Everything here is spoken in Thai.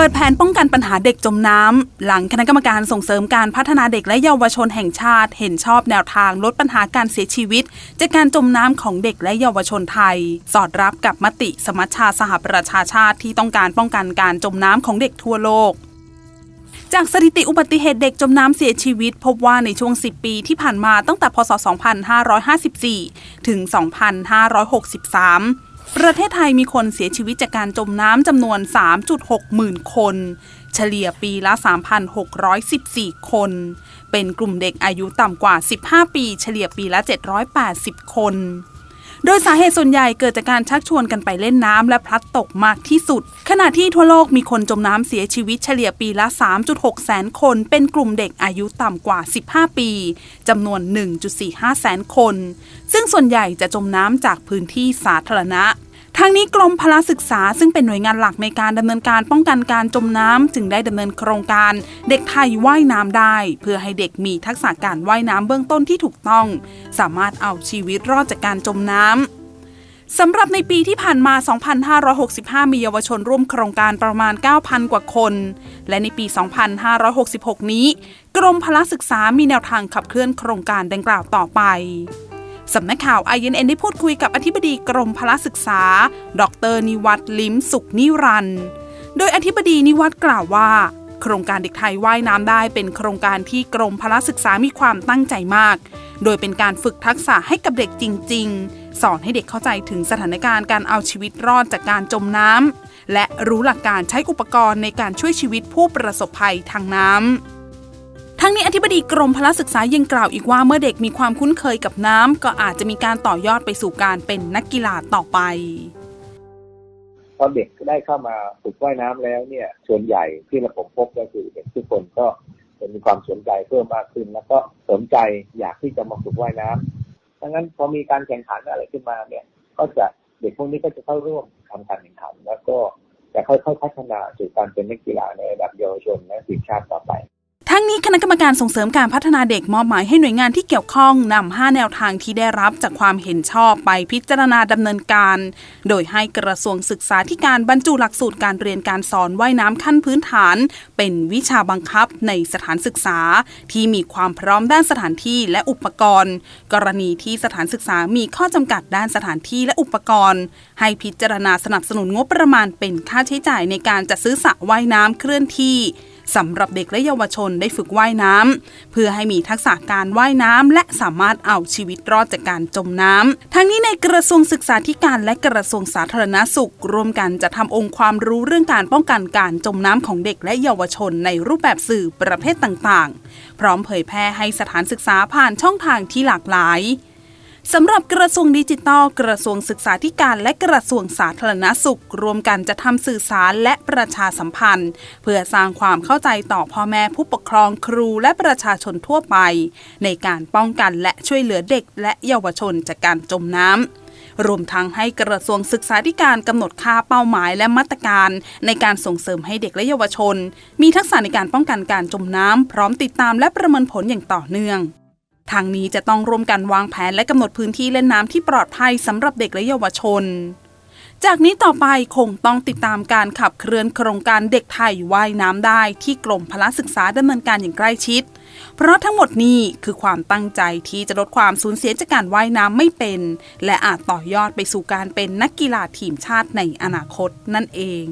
เปิดแผนป้องกันปัญหาเด็กจมน้ำ หลังคณะกรรมการส่งเสริมการพัฒนาเด็กและเยาวชนแห่งชาติ เห็นชอบแนวทางลดปัญหาการเสียชีวิต จากการจมน้ำของเด็กและเยาวชนไทย สอดรับกับมติสมัชชาสหประชาชาติที่ต้องการป้องกันการจมน้ำของเด็กทั่วโลกจากสถิติอุบัติเหตุเด็กจมน้ำเสียชีวิต พบว่าในช่วง 10 ปีที่ผ่านมาตั้งแต่พศ 2554 ถึง 2563 ประเทศไทยมีคนเสียชีวิตจากการจมน้ำจำนวน 3.6 หมื่นคน เฉลี่ยปีละ 3,614 คน เป็นกลุ่มเด็กอายุต่ำกว่า 15 ปี เฉลี่ยปีละ 780 คน โดยสาเหตุส่วนใหญ่เกิดจากการชักชวนกันไปเล่นน้ำและพลัดตกมากที่สุด ขณะที่ทั่วโลกมีคนจมน้ำเสียชีวิตเฉลี่ยปีละ 3.6 แสนคน เป็นกลุ่มเด็กอายุต่ำกว่า 15 ปีจำนวน 1.45 แสนคน ซึ่งส่วนใหญ่จะจมน้ำจากพื้นที่สาธารณะ ทางนี้กรมพละศึกษาซึ่งเป็นหน่วยงานหลักในการดำเนินการป้องกันการจมน้ำจึงได้ดำเนินโครงการ เด็กไทยว่ายน้ำได้ เพื่อให้เด็กมีทักษะการว่ายน้ำเบื้องต้นที่ถูกต้อง สามารถเอาชีวิตรอดจากการจมน้ำสำหรับในปีที่ผ่านมา 2,565 มีเยาวชนร่วมโครงการประมาณ 9,000 กว่าคน และในปี 2,566 นี้ กรมพละศึกษามีแนวทางขับเคลื่อนโครงการดังกล่าวต่อไป สำนักข่าว INN ได้พูดคุยกับอธิบดีกรมพละศึกษา ดรนิวัตรลิมสุขนิรันโดยอธิบดีนิวัตรกล่าวว่า โครงการเด็กไทยว่ายน้ำได้เป็นโครงการที่กรมพละศึกษามีความตั้งใจมาก โดยเป็นการฝึกทักษะให้กับเด็กจริง ๆ สอนให้เด็กเข้าใจถึงสถานการณ์การเอาชีวิตรอดจากการจมน้ำและรู้หลักการใช้อุปกรณ์ในการช่วยชีวิตผู้ประสบภัยทางน้ำ ทั้งนี้อธิบดีกรมพละศึกษายังกล่าวอีกว่าเมื่อเด็กมีความคุ้นเคยกับน้ำก็อาจจะมีการต่อยอดไปสู่การเป็นนักกีฬาต่อไปพอเด็กได้เข้ามาฝึกว่ายน้ำแล้วเนี่ย ส่วนใหญ่ที่เราผมพบก็คือเด็กทุกคนก็จะมีความสนใจเพิ่มมากขึ้น แล้วก็สนใจอยากที่จะมาฝึกว่ายน้ำดังนั้นพอมีการแข่งขันอะไรขึ้นมาเนี่ย ก็จะเด็กพวกนี้ก็จะเข้าร่วมทำการแข่งขัน แล้วก็จะค่อยๆพัฒนาสู่การเป็นนักกีฬาในระดับเยาวชนและทีมชาติต่อไป ณะกรรมการส่งเสริมการพัฒนาเด็กมอบหมายให้หน่วยงานที่เกี่ยวข้องนำ5แนวทางที่ได้รับจากความเห็นชอบไปพิจารณาดำเนินการ โดยให้กระทรวงศึกษาธิการบรรจุหลักสูตรการเรียนการสอนว่ายน้ำขั้นพื้นฐาน เป็นวิชาบังคับในสถานศึกษา ที่มีความพร้อมด้านสถานที่และอุปกรณ์ กรณีที่สถานศึกษามีข้อจำกัดด้านสถานที่และอุปกรณ์ ให้พิจารณาสนับสนุนงบประมาณเป็นค่าใช้จ่ายในการจัดซื้อสระว่ายน้ำเคลื่อนที่ สำหรับเด็กและเยาวชนได้ฝึกว่ายน้ำเพื่อให้มีทักษะการว่ายน้ำและสามารถเอาชีวิตรอดจากการจมน้ำทั้งนี้ในกระทรวงศึกษาธิการและกระทรวงสาธารณสุขร่วมกันจะทำองค์ความรู้เรื่องการป้องกันการจมน้ำของเด็กและเยาวชนในรูปแบบสื่อประเภทต่างๆ พร้อมเผยแพร่ให้สถานศึกษาผ่านช่องทางที่หลากหลาย สำหรับกระทรวงดิจิทัล กระทรวงศึกษาธิการและกระทรวงสาธารณสุข รวมกันจะทำสื่อสารและประชาสัมพันธ์ เพื่อสร้างความเข้าใจต่อพ่อแม่ผู้ปกครองครูและประชาชนทั่วไป ในการป้องกันและช่วยเหลือเด็กและเยาวชนจากการจมน้ำรวมทั้งให้กระทรวงศึกษาธิการกำหนดค่าเป้าหมายและมาตรการ ในการส่งเสริมให้เด็กและเยาวชน มีทักษะในการป้องกันการจมน้ำพร้อมติดตามและประเมินผลอย่างต่อเนื่อง ทางนี้จะต้องร่วมกันวางแผนและกำหนดพื้นที่เล่นน้ำที่ปลอดภัยสำหรับเด็กและเยาวชน จากนี้ต่อไปคงต้องติดตามการขับเคลื่อนโครงการเด็กไทยว่ายน้ำได้ที่กรมพละศึกษาดำเนินการอย่างใกล้ชิด เพราะทั้งหมดนี้คือความตั้งใจที่จะลดความสูญเสียจากการว่ายน้ำไม่เป็น และอาจต่อยอดไปสู่การเป็นนักกีฬาทีมชาติในอนาคตนั่นเอง